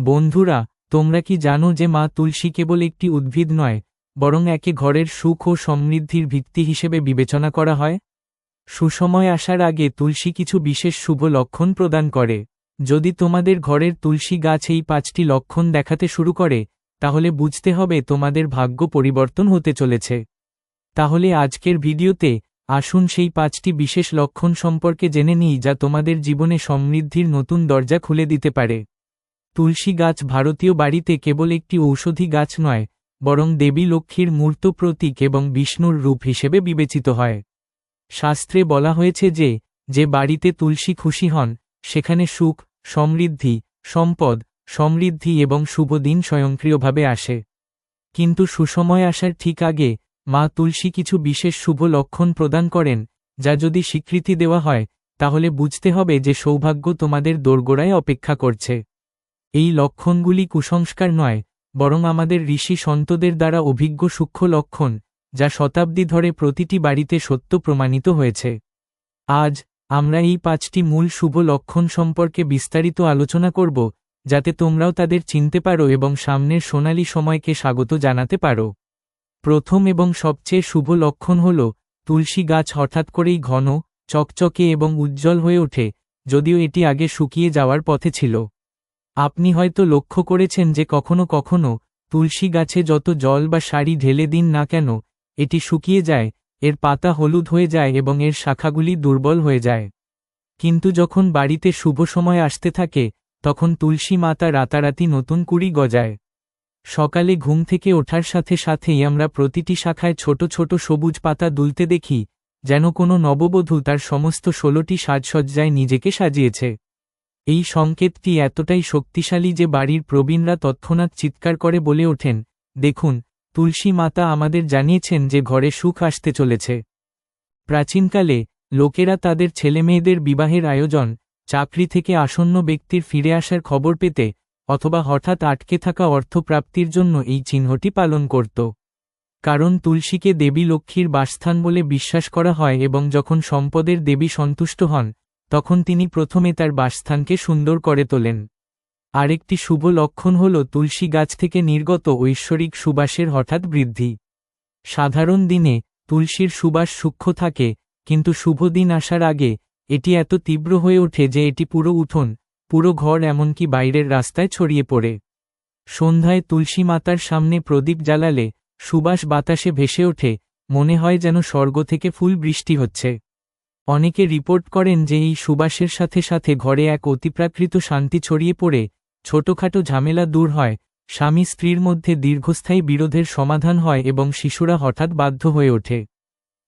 বন্ধুরা, তোমরা কি জানো যে মা তুলসী কেবল একটি উদ্ভিদ নয়, বরং একে ঘরের সুখ ও সমৃদ্ধির ভিত্তি হিসেবে বিবেচনা করা হয়? সুসময় আসার আগে তুলসী কিছু বিশেষ শুভ লক্ষণ প্রদান করে। যদি তোমাদের ঘরের তুলসী গাছ এই পাঁচটি লক্ষণ দেখাতে শুরু করে, তাহলে বুঝতে হবে তোমাদের ভাগ্য পরিবর্তন হতে চলেছে। তাহলে আজকের ভিডিওতে আসুন সেই পাঁচটি বিশেষ লক্ষণ সম্পর্কে জেনে নিই যা তোমাদের জীবনে সমৃদ্ধির নতুন দরজা খুলে দিতে পারে। তুলসী গাছ ভারতীয় বাড়িতে কেবল একটি ঔষধি গাছ নয়, বরং দেবী লক্ষ্মীর মূর্ত প্রতীক এবং বিষ্ণুর রূপ হিসেবে বিবেচিত হয়। শাস্ত্রে বলা হয়েছে যে যে বাড়িতে তুলসী খুশি হন, সেখানে সুখ, সমৃদ্ধি, সম্পদ, সমৃদ্ধি এবং শুভ দিন স্বয়ংক্রিয়ভাবে আসে। কিন্তু সুসময় আসার ঠিক আগে, মা তুলসী কিছু বিশেষ শুভ লক্ষণ প্রদান করেন, যা যদি স্বীকৃতি দেওয়া হয়, তাহলে বুঝতে হবে যে সৌভাগ্য তোমাদের দোরগোড়ায় অপেক্ষা করছে। এই লক্ষণগুলি কুসংস্কার নয়, বরং আমাদের ঋষি সন্তদের দ্বারা অভিজ্ঞ সূক্ষ্ম লক্ষণ, যা শতাব্দী ধরে প্রতিটি বাড়িতে সত্য প্রমাণিত হয়েছে। আজ, আমরা এই পাঁচটি মূল শুভ লক্ষণ সম্পর্কে বিস্তারিত আলোচনা করব, যাতে তোমরাও তাদের চিনতে পারো এবং সামনের সোনালী সময়কে স্বাগত জানাতে পারো। প্রথম এবং সবচেয়ে শুভ লক্ষণ হল, তুলসী গাছ হঠাৎ করেই ঘন, চকচকে এবং উজ্জ্বল হয়ে ওঠে, যদিও এটি আগে শুকিয়ে যাওয়ার পথে ছিল। আপনি হয়তো লক্ষ্য করেছেন যে কখনো কখনো তুলসী গাছে যত জল বা শাড়ি ঢেলে দিন না কেন, এটি শুকিয়ে যায়, এর পাতা হলুদ হয়ে যায় এবং এর শাখাগুলি দুর্বল হয়ে যায়। কিন্তু যখন বাড়িতে শুভ সময় আসতে থাকে, তখন তুলসী মাতা রাতারাতি নতুন কুড়ি গজায়। সকালে ঘুম থেকে ওঠার সাথে সাথেই আমরা প্রতিটি শাখায় ছোট ছোট সবুজ পাতা দুলতে দেখি, যেন কোনো নববধূ তার সমস্ত ষোলোটি সাজসজ্জায় নিজেকে সাজিয়েছে। এই সংকেতটি এতটাই শক্তিশালী যে বাড়ির প্রবীণরা তৎক্ষণাৎ চিৎকার করে বলে ওঠেন, দেখুন, তুলসী মাতা আমাদের জানিয়েছেন যে ঘরে সুখ আসতে চলেছে। প্রাচীনকালে লোকেরা তাদের ছেলেমেয়েদের বিবাহের আয়োজন, চাকরি থেকে আসন্ন ব্যক্তির ফিরে আসার খবর পেতে অথবা হঠাৎ আটকে থাকা অর্থপ্রাপ্তির জন্য এই চিহ্নটি পালন করত। কারণ তুলসীকে দেবী লক্ষ্মীর বাসস্থান বলে বিশ্বাস করা হয় এবং যখন সম্পদের দেবী সন্তুষ্ট হন তখন তিনি প্রথমে তার বাসস্থানকে সুন্দর করে তোলেন। আরেকটি শুভ লক্ষণ হল তুলসী গাছ থেকে নির্গত ঐশ্বরিক সুবাসের হঠাৎ বৃদ্ধি। সাধারণ দিনে তুলসীর সুবাস সূক্ষ্ম থাকে, কিন্তু শুভ দিন আসার আগে এটি এত তীব্র হয়ে ওঠে যে এটি পুরো উঠোন, পুরো ঘর এমনকি বাইরের রাস্তায় ছড়িয়ে পড়ে। সন্ধ্যায় তুলসী মাতার সামনে প্রদীপ জ্বালালে সুবাস বাতাসে ভেসে ওঠে, মনে হয় যেন স্বর্গ থেকে ফুল বৃষ্টি হচ্ছে। অনেকে রিপোর্ট করেন যে এই সুবাসের সাথে সাথে ঘরে এক অতিপ্রাকৃত শান্তি ছড়িয়ে পড়ে, ছোটখাটো ঝামেলা দূর হয়, স্বামী স্ত্রীর মধ্যে দীর্ঘস্থায়ী বিরোধের সমাধান হয় এবং শিশুরা হঠাৎ বাধ্য হয়ে ওঠে।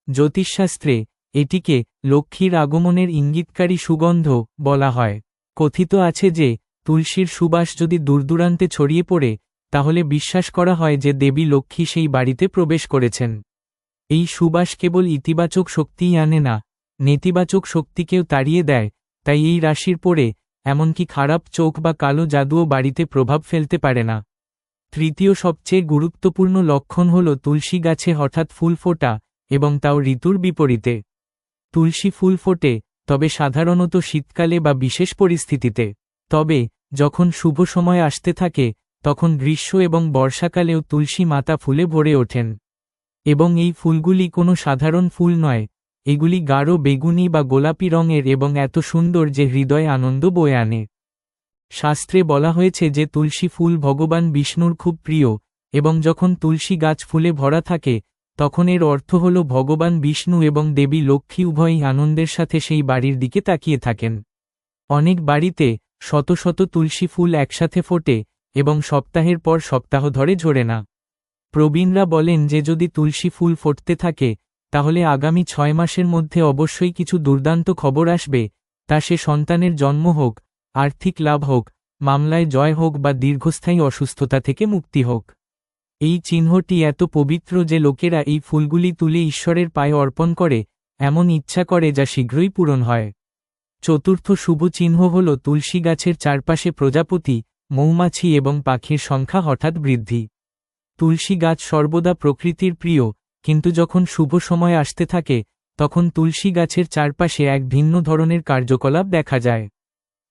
জ্যোতিষশাস্ত্রে এটিকে লক্ষ্মীর আগমনের ইঙ্গিতকারী সুগন্ধ বলা হয়। কথিত আছে যে, তুলসীর সুবাস যদি দূরদূরান্তে ছড়িয়ে পড়ে, তাহলে বিশ্বাস করা হয় যে দেবী লক্ষ্মী সেই বাড়িতে প্রবেশ করেছেন। এই সুবাস কেবল ইতিবাচক শক্তিই আনে না নেতিবাচক শক্তিকেও তাড়িয়ে দেয়, তাই এই রাশির পরে এমনকি খারাপ চোখ বা কালো জাদুও বাড়িতে প্রভাব ফেলতে পারে না। তৃতীয় সবচেয়ে গুরুত্বপূর্ণ লক্ষণ হল তুলসী গাছে হঠাৎ ফুল ফোটা এবং তাও ঋতুর বিপরীতে। তুলসী ফুল ফোটে, তবে সাধারণত শীতকালে বা বিশেষ পরিস্থিতিতে। তবে, যখন শুভ সময় আসতে থাকে, তখন গ্রীষ্ম এবং বর্ষাকালেও তুলসী মাতা ফুলে ভরে ওঠেন। এবং এই ফুলগুলি কোনো সাধারণ ফুল নয় এগুলি গাঢ় বেগুনি বা গোলাপি রঙের এবং এত সুন্দর যে হৃদয় আনন্দ বয়ে আনে। শাস্ত্রে বলা হয়েছে যে তুলসী ফুল ভগবান বিষ্ণুর খুব প্রিয়, এবং যখন তুলসী গাছ ফুলে ভরা থাকে, তখন এর অর্থ হল ভগবান বিষ্ণু এবং দেবী লক্ষ্মী উভয়ই আনন্দের সাথে সেই বাড়ির দিকে তাকিয়ে থাকেন। অনেক বাড়িতে শত শত তুলসী ফুল একসাথে ফোটে, এবং সপ্তাহের পর সপ্তাহ ধরে ঝরে না। প্রবীণরা বলেন যে যদি তুলসী ফুল ফুটতে থাকে তাহলে আগামী ছয় মাসের মধ্যে অবশ্যই কিছু দুর্দান্ত খবর আসবে, তা সে সন্তানের জন্ম হোক, আর্থিক লাভ হোক, মামলায় জয় হোক বা দীর্ঘস্থায়ী অসুস্থতা থেকে মুক্তি হোক। এই চিহ্নটি এত পবিত্র যে লোকেরা এই ফুলগুলি তুলে ঈশ্বরের পায়ে অর্পণ করে, এমন ইচ্ছা করে যা শীঘ্রই পূরণ হয়। চতুর্থ শুভ চিহ্ন হল তুলসী গাছের চারপাশে প্রজাপতি, মৌমাছি এবং পাখির সংখ্যা হঠাৎ বৃদ্ধি। তুলসী গাছ সর্বদা প্রকৃতির প্রিয় কিন্তু যখন শুভ সময় আসতে থাকে, তখন তুলসী গাছের চারপাশে এক ভিন্ন ধরনের কার্যকলাপ দেখা যায়।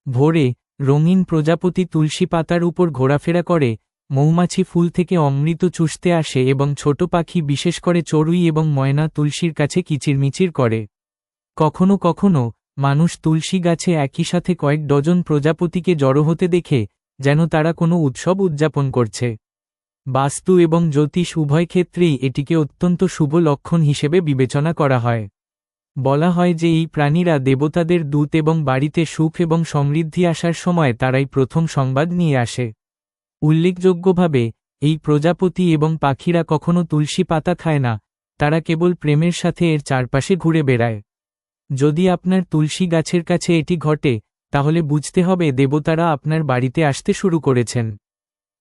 ভোরে, রঙিন প্রজাপতি তুলসী পাতার উপর ঘোরাফেরা করে, মৌমাছি ফুল থেকে অমৃত চুষতে আসে এবং ছোট পাখি বিশেষ করে চড়ুই এবং ময়না তুলসীর কাছে কিচিরমিচির করে। কখনো কখনো, মানুষ তুলসী গাছে একই সাথে কয়েক ডজন প্রজাপতিকে জড়ো হতে দেখে, যেন তারা কোনো উৎসব উদযাপন করছে। বাস্তু এবং জ্যোতিষ উভয় ক্ষেত্রেই এটিকে অত্যন্ত শুভ লক্ষণ হিসেবে বিবেচনা করা হয়। বলা হয় যে এই প্রাণীরা দেবতাদের দূত এবং বাড়িতে সুখ এবং সমৃদ্ধি আসার সময় তারাই প্রথম সংবাদ নিয়ে আসে। উল্লেখযোগ্যভাবে, এই প্রজাপতি এবং পাখিরা কখনো তুলসী পাতা খায় না, তারা কেবল প্রেমের সাথে এর চারপাশে ঘুরে বেড়ায়। যদি আপনার তুলসী গাছের কাছে এটি ঘটে, তাহলে বুঝতে হবে দেবতারা আপনার বাড়িতে আসতে শুরু করেছেন।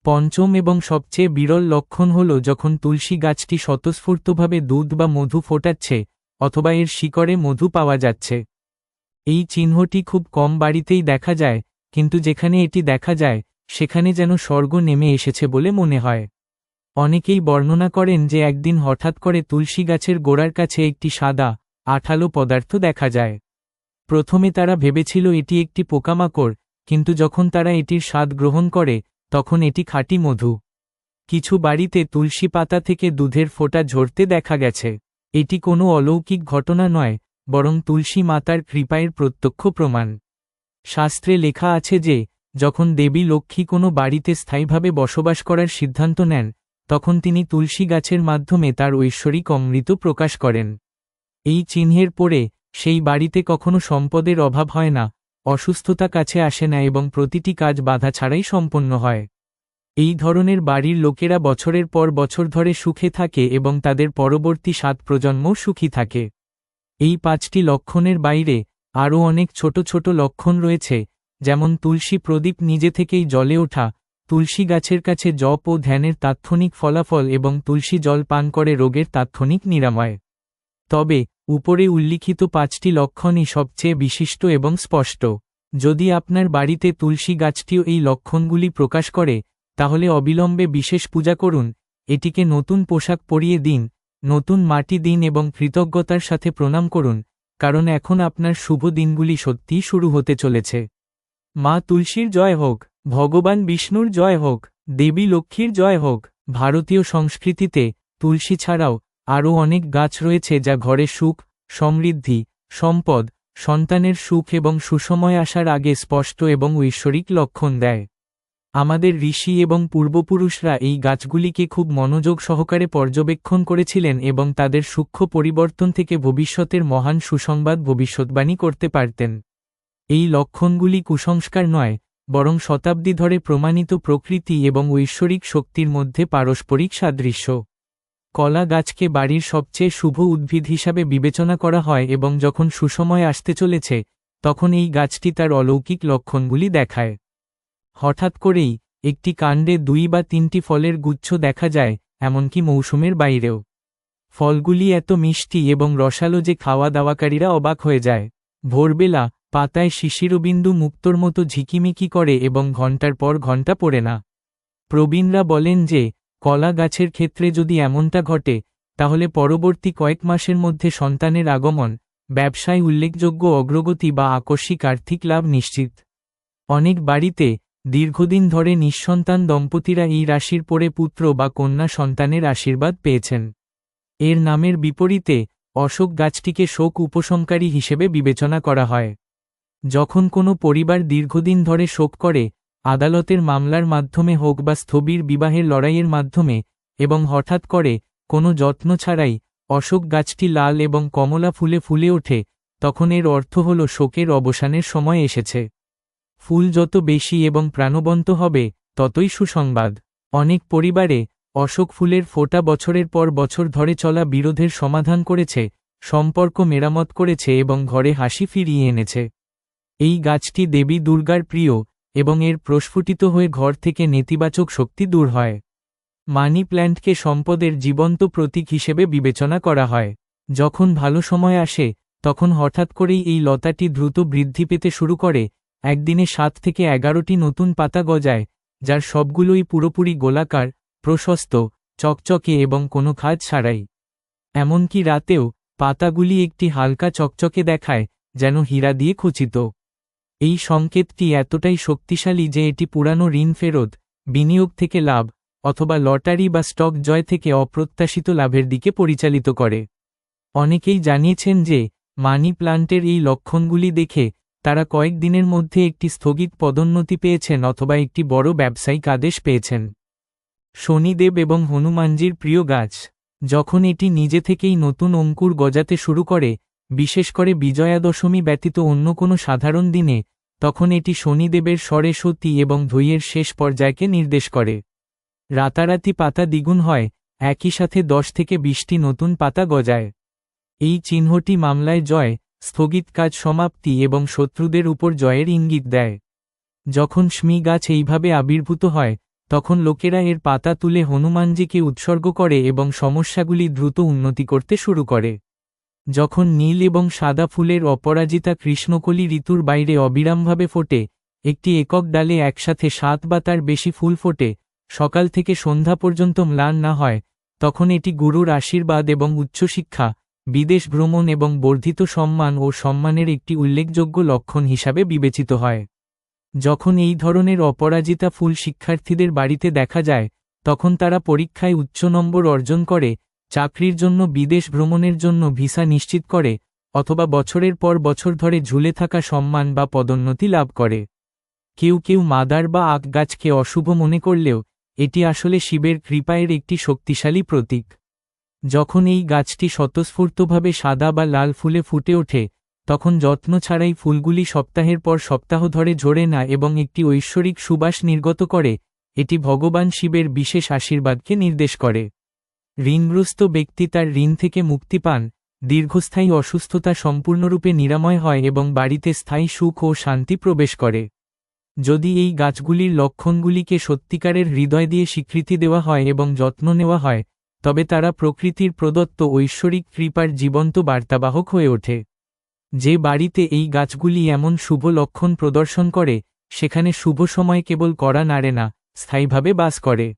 পঞ্চম এবং সবচেয়ে বিরল লক্ষণ হল যখন তুলসী গাছটি স্বতঃস্ফূর্তভাবে দুধ বা মধু ফোটাচ্ছে, অথবা এর শিকড়ে মধু পাওয়া যাচ্ছে। এই চিহ্নটি খুব কম বাড়িতেই দেখা যায়, কিন্তু যেখানে এটি দেখা যায়, সেখানে যেন স্বর্গ নেমে এসেছে বলে মনে হয়। অনেকেই বর্ণনা করেন যে একদিন হঠাৎ করে তুলসী গাছের গোড়ার কাছে একটি সাদা, আঠালো পদার্থ দেখা যায়। প্রথমে তারা ভেবেছিল এটি একটি পোকামাকড়, কিন্তু যখন তারা এটির স্বাদ গ্রহণ করে তখন এটি খাঁটি মধু। কিছু বাড়িতে তুলসী পাতা থেকে দুধের ফোঁটা ঝরতে দেখা গেছে। এটি কোনো অলৌকিক ঘটনা নয়, বরং তুলসী মাতার কৃপায়ের প্রত্যক্ষ প্রমাণ। শাস্ত্রে লেখা আছে যে, যখন দেবী লক্ষ্মী কোনো বাড়িতে স্থায়ীভাবে বসবাস করার সিদ্ধান্ত নেন, তখন তিনি তুলসী গাছের মাধ্যমে তার ঐশ্বরিক অমৃত প্রকাশ করেন। এই চিহ্নের পরে, সেই বাড়িতে কখনো সম্পদের অভাব হয় না অসুস্থতা কাছে আসে না এবং প্রতিটি কাজ বাধা ছাড়াই সম্পন্ন হয়। এই ধরনের বাড়ির লোকেরা বছরের পর বছর ধরে সুখে থাকে এবং তাদের পরবর্তী সাত প্রজন্মও সুখী থাকে। এই পাঁচটি লক্ষণের বাইরে আরও অনেক ছোট ছোট লক্ষণ রয়েছে, যেমন তুলসী প্রদীপ নিজে থেকেই জলে ওঠা, তুলসী গাছের কাছে জপ ও ধ্যানের তাৎক্ষণিক ফলাফল এবং তুলসী জল পান করে রোগের তাৎক্ষণিক নিরাময়। তবে উপরে উল্লিখিত পাঁচটি লক্ষণই সবচেয়ে বিশিষ্ট এবং স্পষ্ট। যদি আপনার বাড়িতে তুলসী গাছটিও এই লক্ষণগুলি প্রকাশ করে, তাহলে অবিলম্বে বিশেষ পূজা করুন, এটিকে নতুন পোশাক পরিয়ে দিন, নতুন মাটি দিন এবং কৃতজ্ঞতার সাথে প্রণাম করুন, কারণ এখন আপনার শুভ দিনগুলি সত্যিই শুরু হতে চলেছে। মা তুলসীর জয় হোক, ভগবান বিষ্ণুর জয় হোক, দেবী লক্ষ্মীর জয় হোক, ভারতীয় সংস্কৃতিতে তুলসী ছাড়াও আরও অনেক গাছ রয়েছে যা ঘরে সুখ, সমৃদ্ধি, সম্পদ, সন্তানের সুখ এবং সুসময় আসার আগে স্পষ্ট এবং ঐশ্বরিক লক্ষণ দেয়। আমাদের ঋষি এবং পূর্বপুরুষরা এই গাছগুলিকে খুব মনোযোগ সহকারে পর্যবেক্ষণ করেছিলেন এবং তাদের সূক্ষ্ম পরিবর্তন থেকে ভবিষ্যতের মহান সুসংবাদ ভবিষ্যৎবাণী করতে পারতেন। এই লক্ষণগুলি কুসংস্কার নয়, বরং শতাব্দী ধরে প্রমাণিত প্রকৃতি এবং ঐশ্বরিক শক্তির মধ্যে পারস্পরিক সাদৃশ্য। কলা গাছকে বাড়ির সবচেয়ে শুভ উদ্ভিদ হিসাবে বিবেচনা করা হয় এবং যখন সুসময় আসতে চলেছে, তখন এই গাছটি তার অলৌকিক লক্ষণগুলি দেখায়। হঠাৎ করেই, একটি কাণ্ডে দুই বা তিনটি ফলের গুচ্ছ দেখা যায়, এমনকি মৌসুমের বাইরেও। ফলগুলি এত মিষ্টি এবং রসালো যে খাওয়া দাওয়াকারীরা অবাক হয়ে যায়। ভোরবেলা, পাতায় শিশিরবিন্দু মুক্তর মতো ঝিকিমিকি করে এবং ঘণ্টার পর ঘণ্টা পড়ে না। প্রবীণরা বলেন যে কলা গাছের ক্ষেত্রে যদি এমনটা ঘটে, তাহলে পরবর্তী কয়েক মাসের মধ্যে সন্তানের আগমন, ব্যবসায় উল্লেখযোগ্য অগ্রগতি বা আকস্মিক আর্থিক লাভ নিশ্চিত। অনেক বাড়িতে, দীর্ঘদিন ধরে নিঃসন্তান দম্পতিরা এই রাশির পরে পুত্র বা কন্যা সন্তানের আশীর্বাদ পেয়েছেন। এর নামের বিপরীতে, অশোক গাছটিকে শোক উপশমকারী হিসেবে বিবেচনা করা হয়। যখন কোনো পরিবার দীর্ঘদিন ধরে শোক করে আদালতের মামলার মাধ্যমে হোক বা স্থবির বিবাহের লড়াইয়ের মাধ্যমে, এবং হঠাৎ করে কোনো যত্ন ছাড়াই অশোক গাছটি লাল এবং কমলা ফুলে ফুলে ওঠে, তখন এর অর্থ হল শোকের অবসানের সময় এসেছে। ফুল যত বেশি এবং প্রাণবন্ত হবে, ততই সুসংবাদ। অনেক পরিবারে অশোক ফুলের ফোটা বছরের পর বছর ধরে চলা বিরোধের সমাধান করেছে, সম্পর্ক মেরামত করেছে এবং ঘরে হাসি ফিরিয়ে এনেছে। এই গাছটি দেবী দুর্গার প্রিয় এবং এর প্রস্ফুটিত হয়ে ঘর থেকে নেতিবাচক শক্তি দূর হয়। মানি প্ল্যান্টকে সম্পদের জীবন্ত প্রতীক হিসেবে বিবেচনা করা হয়। যখন ভালো সময় আসে, তখন হঠাৎ করেই এই লতাটি দ্রুত বৃদ্ধি পেতে শুরু করে। একদিনে সাত থেকে এগারোটি নতুন পাতা গজায়, যার সবগুলোই পুরোপুরি গোলাকার, প্রশস্ত, চকচকে এবং কোনো খাজ ছাড়াই। এমনকি রাতেও পাতাগুলি একটি হালকা চকচকে দেখায়, যেন হীরা দিয়ে খচিত। এই সংকেতটি এতটাই শক্তিশালী যে এটি পুরানো ঋণ ফেরত, বিনিয়োগ থেকে লাভ, অথবা লটারি বা স্টক জয় থেকে অপ্রত্যাশিত লাভের দিকে পরিচালিত করে। অনেকেই জানিয়েছেন যে, মানি প্লান্টের এই লক্ষণগুলি দেখে তারা কয়েক দিনের মধ্যে একটি স্থগিত পদোন্নতি পেয়েছেন অথবা একটি বড় ব্যবসায়িক আদেশ পেয়েছেন। শনিদেব এবং হনুমানজির প্রিয় গাছ, যখন এটি নিজে থেকেই নতুন অঙ্কুর গজাতে শুরু করে বিশেষ করে বিজয়া দশমী ব্যতীত অন্য কোনো সাধারণ দিনে, তখন এটি শনিদেবের স্বরে সতী এবং ধৈয়ের শেষ পর্যায়কে নির্দেশ করে। রাতারাতি পাতা দ্বিগুণ হয়, একই সাথে দশ থেকে বিশটি নতুন পাতা গজায়। এই চিহ্নটি মামলায় জয়, স্থগিত কাজ সমাপ্তি এবং শত্রুদের উপর জয়ের ইঙ্গিত দেয়। যখন স্মি গাছ এইভাবে আবির্ভূত হয়, তখন লোকেরা এর পাতা তুলে হনুমানজিকে উৎসর্গ করে এবং সমস্যাগুলি দ্রুত উন্নতি করতে শুরু করে। যখন নীল এবং সাদা ফুলের অপরাজিতা কৃষ্ণকলি ঋতুর বাইরে অবিরামভাবে ফোটে, একটি একক ডালে একসাথে সাত বা তার বেশি ফুল ফোটে, সকাল থেকে সন্ধ্যা পর্যন্ত ম্লান না হয়, তখন এটি গুরুর আশীর্বাদ এবং উচ্চশিক্ষা, বিদেশ ভ্রমণ এবং বর্ধিত সম্মান ও সম্মানের একটি উল্লেখযোগ্য লক্ষণ হিসাবে বিবেচিত হয়। যখন এই ধরনের অপরাজিতা ফুল শিক্ষার্থীদের বাড়িতে দেখা যায়, তখন তারা পরীক্ষায় উচ্চ নম্বর অর্জন করে চাকরির জন্য, বিদেশ ভ্রমণের জন্য ভিসা নিশ্চিত করে, অথবা বছরের পর বছর ধরে ঝুলে থাকা সম্মান বা পদোন্নতি লাভ করে। কেউ কেউ মাদার বা আখ গাছকে অশুভ মনে করলেও, এটি আসলে শিবের কৃপায়ের একটি শক্তিশালী প্রতীক। যখন এই গাছটি স্বতঃস্ফূর্তভাবে সাদা বা লাল ফুলে ফুটে ওঠে, তখন যত্ন ছাড়াই ফুলগুলি সপ্তাহের পর সপ্তাহ ধরে ঝরে না এবং একটি ঐশ্বরিক সুবাস নির্গত করে, এটি ভগবান শিবের বিশেষ আশীর্বাদকে নির্দেশ করে। ঋণগ্রস্ত ব্যক্তি তার ঋণ থেকে মুক্তি পান, দীর্ঘস্থায়ী অসুস্থতা সম্পূর্ণরূপে নিরাময় হয় এবং বাড়িতে স্থায়ী সুখ ও শান্তি প্রবেশ করে। যদি এই গাছগুলির লক্ষণগুলিকে সত্যিকারের হৃদয় দিয়ে স্বীকৃতি দেওয়া হয় এবং যত্ন নেওয়া হয়, তবে তারা প্রকৃতির প্রদত্ত ঐশ্বরিক কৃপার জীবন্ত বার্তাবাহক হয়ে ওঠে। যে বাড়িতে এই গাছগুলি এমন শুভ লক্ষণ প্রদর্শন করে, সেখানে শুভ সময় কেবল করা নাড়ে না, স্থায়ীভাবে বাস করে।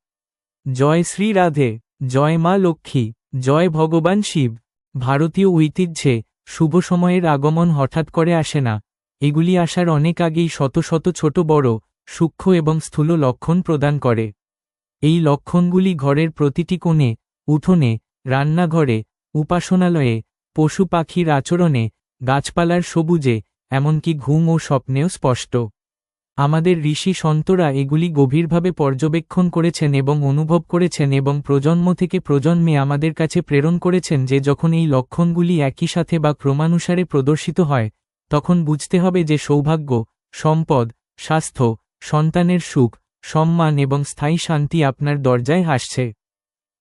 জয় শ্রী রাধে। জয় মা লক্ষ্মী, জয় ভগবান শিব। ভারতীয় ঐতিহ্যে শুভ সময়ের আগমন হঠাৎ করে আসে না। এগুলি আসার অনেক আগেই শত শত ছোট বড়, সূক্ষ্ম এবং স্থূল লক্ষণ প্রদান করে। এই লক্ষণগুলি ঘরের প্রতিটি কোণে, উঠোনে, রান্নাঘরে, উপাসনালয়ে, পশু পাখির আচরণে, গাছপালার সবুজে, এমনকি ঘুম ও স্বপ্নেও স্পষ্ট। আমাদের ঋষি সন্তরা এগুলি গভীরভাবে পর্যবেক্ষণ করেছেন এবং অনুভব করেছেন এবং প্রজন্ম থেকে প্রজন্মে আমাদের কাছে প্রেরণ করেছেন যে যখন এই লক্ষণগুলি একই সাথে বা ক্রমানুসারে প্রদর্শিত হয়, তখন বুঝতে হবে যে সৌভাগ্য, সম্পদ, স্বাস্থ্য, সন্তানের সুখ, সম্মান এবং স্থায়ী শান্তি আপনার দরজায় হাসছে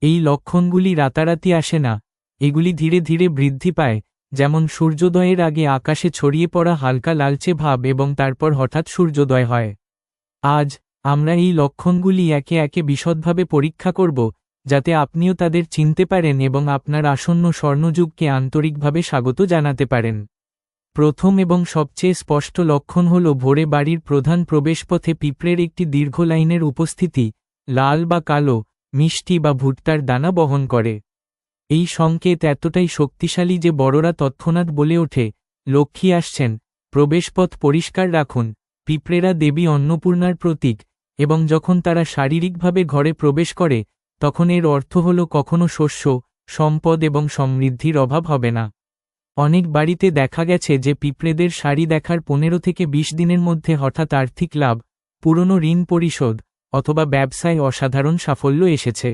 এই লক্ষণগুলি রাতারাতি আসে না, এগুলি ধীরে ধীরে বৃদ্ধি পায় যেমন সূর্যোদয়ের আগে আকাশে ছড়িয়ে পড়া হালকা লালচে ভাব এবং তারপর হঠাৎ সূর্যোদয় হয়। আজ, আমরা এই লক্ষণগুলি একে একে বিশদভাবে পরীক্ষা করব, যাতে আপনিও তাদের চিনতে পারেন এবং আপনার আসন্ন স্বর্ণযুগকে আন্তরিকভাবে স্বাগত জানাতে পারেন। প্রথম এবং সবচেয়ে স্পষ্ট লক্ষণ হল ভোরে বাড়ির প্রধান প্রবেশপথে পিঁপড়ের একটি দীর্ঘ লাইনের উপস্থিতি, লাল বা কালো, মিষ্টি বা ভুট্টার দানা বহন করে। এই সংকেত এতটাই শক্তিশালী যে বড়রা তৎক্ষণাৎ বলে ওঠে, লক্ষ্মী আসছেন, প্রবেশপথ পরিষ্কার রাখুন, পিঁপড়েরা দেবী অন্নপূর্ণার প্রতীক, এবং যখন তারা শারীরিকভাবে ঘরে প্রবেশ করে, তখন এর অর্থ হল কখনো শস্য, সম্পদ এবং সমৃদ্ধির অভাব হবে না। অনেক বাড়িতে দেখা গেছে যে পিঁপড়েদের শাড়ি দেখার পনেরো থেকে ২০ দিনের মধ্যে হঠাৎ আর্থিক লাভ, পুরনো ঋণ পরিশোধ, অথবা ব্যবসায় অসাধারণ সাফল্য এসেছে।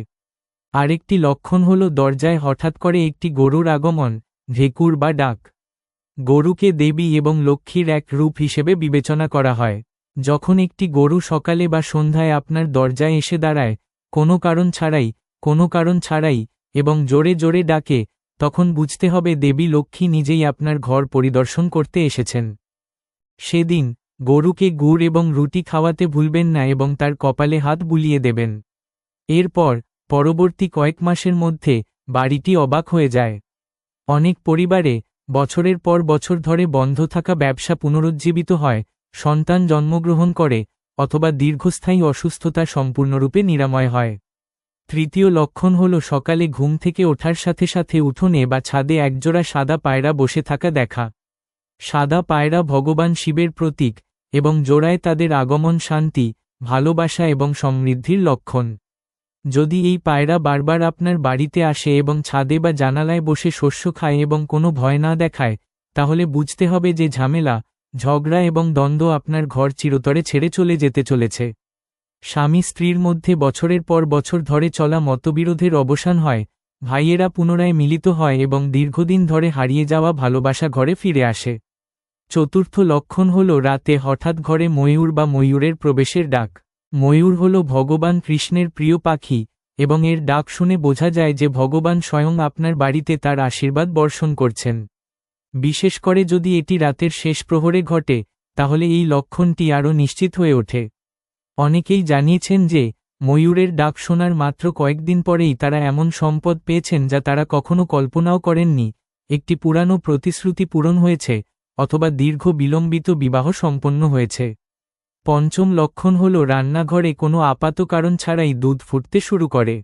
আরেকটি লক্ষণ হল দরজায় হঠাৎ করে একটি গরুর আগমন, ভেকুর বা ডাক। গরুকে দেবী এবং লক্ষ্মীর এক রূপ হিসেবে বিবেচনা করা হয়। যখন একটি গরু সকালে বা সন্ধ্যায় আপনার দরজায় এসে দাঁড়ায়, কোনো কারণ ছাড়াই, কোনো কারণ ছাড়াই এবং জোরে জোরে ডাকে, তখন বুঝতে হবে দেবী লক্ষ্মী নিজেই আপনার ঘর পরিদর্শন করতে এসেছেন। সেদিন, গরুকে গুড় এবং রুটি খাওয়াতে ভুলবেন না এবং তার কপালে হাত বুলিয়ে দেবেন। এরপর পরবর্তী কয়েক মাসের মধ্যে বাড়িটি অবাক হয়ে যায়। অনেক পরিবারে বছরের পর বছর ধরে বন্ধ থাকা ব্যবসা পুনরুজ্জীবিত হয়, সন্তান জন্মগ্রহণ করে অথবা দীর্ঘস্থায়ী অসুস্থতা সম্পূর্ণরূপে নিরাময় হয়। তৃতীয় লক্ষণ হল সকালে ঘুম থেকে ওঠার সাথে সাথে উঠোনে বা ছাদে একজোড়া সাদা পায়রা বসে থাকা দেখা। সাদা পায়রা ভগবান শিবের প্রতীক এবং জোড়ায় তাদের আগমন শান্তি, ভালোবাসা এবং সমৃদ্ধির লক্ষণ। যদি এই পায়রা বারবার আপনার বাড়িতে আসে এবং ছাদে বা জানালায় বসে শস্য খায় এবং কোনো ভয় না দেখায়, তাহলে বুঝতে হবে যে ঝামেলা, ঝগড়া এবং দ্বন্দ্ব আপনার ঘর চিরতরে ছেড়ে চলে যেতে চলেছে। স্বামী স্ত্রীর মধ্যে বছরের পর বছর ধরে চলা মতবিরোধের অবসান হয়, ভাইয়েরা পুনরায় মিলিত হয় এবং দীর্ঘদিন ধরে হারিয়ে যাওয়া ভালোবাসা ঘরে ফিরে আসে। চতুর্থ লক্ষণ হল রাতে হঠাৎ ঘরে ময়ূর বা ময়ূরের প্রবেশের ডাক। ময়ূর হল ভগবান কৃষ্ণের প্রিয় পাখি, এবং এর ডাক শুনে বোঝা যায় যে ভগবান স্বয়ং আপনার বাড়িতে তার আশীর্বাদ বর্ষণ করছেন। বিশেষ করে যদি এটি রাতের শেষ প্রহরে ঘটে, তাহলে এই লক্ষণটি আরও নিশ্চিত হয়ে ওঠে। অনেকেই জানিয়েছেন যে, ময়ূরের ডাক শোনার মাত্র কয়েকদিন পরেই তারা এমন সম্পদ পেয়েছেন যা তারা কখনো কল্পনাও করেননি। একটি পুরানো প্রতিশ্রুতি পূরণ হয়েছে, অথবা দীর্ঘ বিলম্বিত বিবাহ সম্পন্ন হয়েছে। পঞ্চম লক্ষণ হল রান্নাঘরে কোনো আপাত কারণ ছাড়াই দুধ ফুটতে শুরু করে।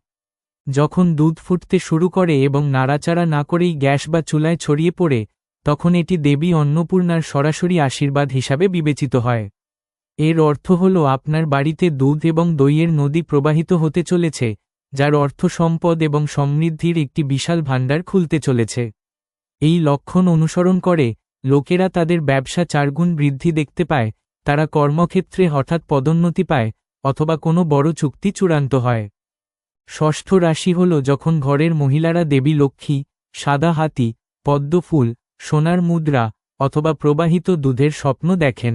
যখন দুধ ফুটতে শুরু করে এবং নাড়াচাড়া না করেই গ্যাস বা চুলায় ছড়িয়ে পড়ে, তখন এটি দেবী অন্নপূর্ণার সরাসরি আশীর্বাদ হিসাবে বিবেচিত হয়। এর অর্থ হল আপনার বাড়িতে দুধ এবং দইয়ের নদী প্রবাহিত হতে চলেছে, যার অর্থ সম্পদ এবং সমৃদ্ধির একটি বিশাল ভাণ্ডার খুলতে চলেছে। এই লক্ষণ অনুসরণ করে, লোকেরা তাদের ব্যবসা চারগুণ বৃদ্ধি দেখতে পায় তারা কর্মক্ষেত্রে হঠাৎ পদোন্নতি পায়, অথবা কোনো বড় চুক্তি চূড়ান্ত হয়। ষষ্ঠ রাশি হল যখন ঘরের মহিলারা দেবী লক্ষ্মী, সাদা হাতি পদ্মফুল সোনার মুদ্রা, অথবা প্রবাহিত দুধের স্বপ্ন দেখেন।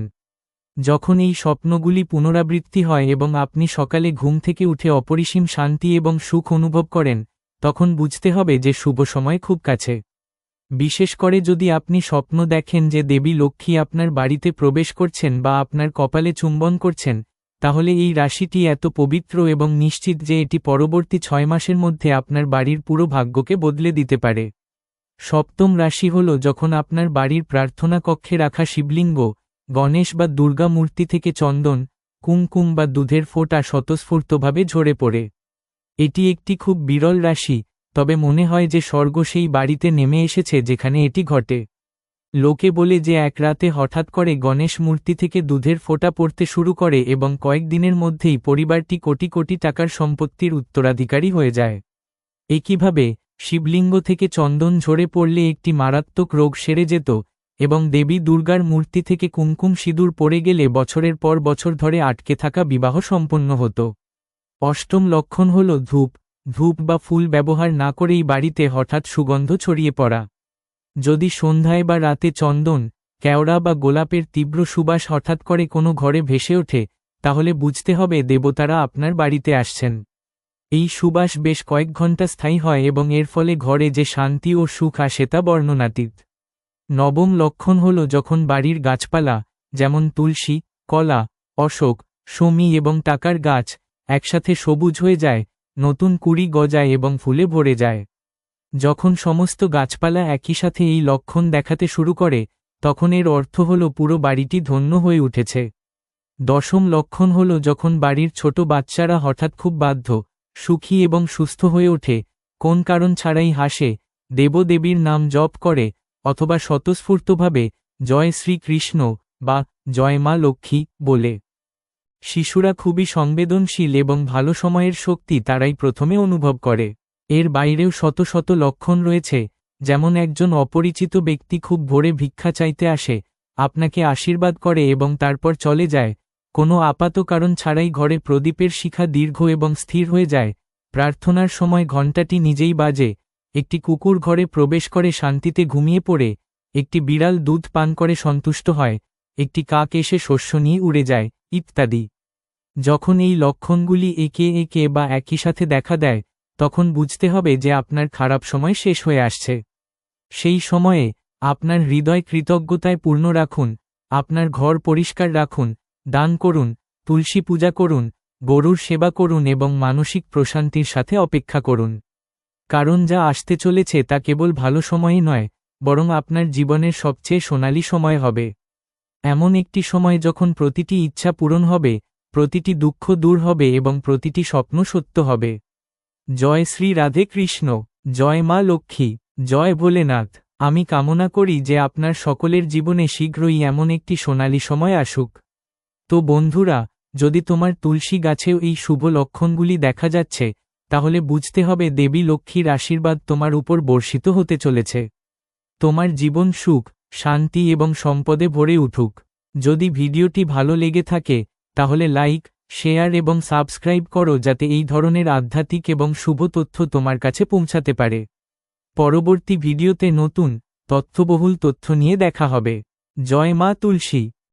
যখন এই স্বপ্নগুলি পুনরাবৃত্তি হয় এবং আপনি সকালে ঘুম থেকে উঠে অপরিসীম শান্তি এবং সুখ অনুভব করেন, তখন বুঝতে হবে যে শুভ সময় খুব কাছে। বিশেষ করে যদি আপনি স্বপ্ন দেখেন যে দেবী লক্ষ্মী আপনার বাড়িতে প্রবেশ করছেন বা আপনার কপালে চুম্বন করছেন, তাহলে এই রাশিটি এত পবিত্র এবং নিশ্চিত যে এটি পরবর্তী ছয় মাসের মধ্যে আপনার বাড়ির পুরো ভাগ্যকে বদলে দিতে পারে। সপ্তম রাশি হল যখন আপনার বাড়ির প্রার্থনা কক্ষে রাখা শিবলিঙ্গ, গণেশ বা দুর্গা মূর্তি থেকে চন্দন, কুমকুম বা দুধের ফোঁটা স্বতঃস্ফূর্তভাবে ঝরে পড়ে। এটি একটি খুব বিরল রাশি তবে মনে হয় যে স্বর্গ সেই বাড়িতে নেমে এসেছে যেখানে এটি ঘটে। লোকে বলে যে এক রাতে হঠাৎ করে গণেশ মূর্তি থেকে দুধের ফোঁটা পড়তে শুরু করে এবং কয়েকদিনের মধ্যেই পরিবারটি কোটি কোটি টাকার সম্পত্তির উত্তরাধিকারী হয়ে যায়। একইভাবে শিবলিঙ্গ থেকে চন্দন ঝরে পড়লে একটি মারাত্মক রোগ সেরে যেত এবং দেবী দুর্গার মূর্তি থেকে কুমকুম সিঁদুর পড়ে গেলে বছরের পর বছর ধরে আটকে থাকা বিবাহ সম্পন্ন হতো। অষ্টম লক্ষণ হল ধূপ। ধূপ বা ফুল ব্যবহার না করেই বাড়িতে হঠাৎ সুগন্ধ ছড়িয়ে পড়া। যদি সন্ধ্যায় বা রাতে চন্দন, কেওড়া বা গোলাপের তীব্র সুবাস হঠাৎ করে কোনো ঘরে ভেসে ওঠে, তাহলে বুঝতে হবে দেবতারা আপনার বাড়িতে আসছেন। এই সুবাস বেশ কয়েক ঘণ্টা স্থায়ী হয় এবং এর ফলে ঘরে যে শান্তি ও সুখ আসে তা বর্ণনাতীত। নবম লক্ষণ হল যখন বাড়ির গাছপালা, যেমন তুলসী, কলা, অশোক সমী এবং টাকার গাছ, একসাথে সবুজ হয়ে যায় নতুন কুড়ি গজায় এবং ফুলে ভরে যায়। যখন সমস্ত গাছপালা একই সাথে এই লক্ষণ দেখাতে শুরু করে, তখন এর অর্থ হল পুরো বাড়িটি ধন্য হয়ে উঠেছে। দশম লক্ষণ হল যখন বাড়ির ছোট বাচ্চারা হঠাৎ খুব বাধ্য, সুখী এবং সুস্থ হয়ে ওঠে, কোন কারণ ছাড়াই হাসে, দেবদেবীর নাম জপ করে, অথবা স্বতঃস্ফূর্তভাবে, জয় শ্রীকৃষ্ণ বা জয় মা লক্ষ্মী বলে। শিশুরা খুবই সংবেদনশীল এবং ভালো সময়ের শক্তি তারাই প্রথমে অনুভব করে। এর বাইরেও শত শত লক্ষণ রয়েছে, যেমন একজন অপরিচিত ব্যক্তি খুব ভোরে ভিক্ষা চাইতে আসে, আপনাকে আশীর্বাদ করে এবং তারপর চলে যায়, কোনো আপাত কারণ ছাড়াই ঘরে প্রদীপের শিখা দীর্ঘ এবং স্থির হয়ে যায়, প্রার্থনার সময় ঘণ্টাটি নিজেই বাজে, একটি কুকুর ঘরে প্রবেশ করে শান্তিতে ঘুমিয়ে পড়ে, একটি বিড়াল দুধ পান করে সন্তুষ্ট হয় একটি কাক এসে শস্য নিয়ে উড়ে যায়, ইত্যাদি। যখন এই লক্ষণগুলি একে একে বা একই সাথে দেখা দেয়, তখন বুঝতে হবে যে আপনার খারাপ সময় শেষ হয়ে আসছে। সেই সময়ে আপনার হৃদয় কৃতজ্ঞতায় পূর্ণ রাখুন, আপনার ঘর পরিষ্কার রাখুন, দান করুন, তুলসী পূজা করুন, গরুর সেবা করুন এবং মানসিক প্রশান্তির সাথে অপেক্ষা করুন। কারণ যা আসতে চলেছে তা কেবল ভালো সময়ই নয়, বরং আপনার জীবনের সবচেয়ে সোনালী সময় হবে। এমন একটি সময় যখন প্রতিটি ইচ্ছা পূরণ হবে, প্রতিটি দুঃখ দূর হবে এবং প্রতিটি স্বপ্ন সত্য হবে। জয় শ্রী রাধে কৃষ্ণ, জয় মা লক্ষ্মী, জয় ভোলেনাথ। আমি কামনা করি যে আপনার সকলের জীবনে শীঘ্রই এমন একটি সোনালী সময় আসুক। তো বন্ধুরা, যদি তোমার তুলসী গাছেও এই শুভ লক্ষণগুলি দেখা যাচ্ছে, তাহলে বুঝতে হবে দেবী লক্ষ্মীর আশীর্বাদ তোমার উপর বর্ষিত হতে চলেছে। তোমার জীবন সুখ শান্তি এবং সম্পদে ভরে উঠুক। যদি ভিডিওটি ভালো লেগে থাকে, তাহলে লাইক, শেয়ার এবং সাবস্ক্রাইব করো যাতে এই ধরনের আধ্যাত্মিক এবং শুভ তথ্য তোমার কাছে পৌঁছাতে পারে। পরবর্তী ভিডিওতে নতুন, তথ্যবহুল তথ্য নিয়ে দেখা হবে। জয় মা তুলসী।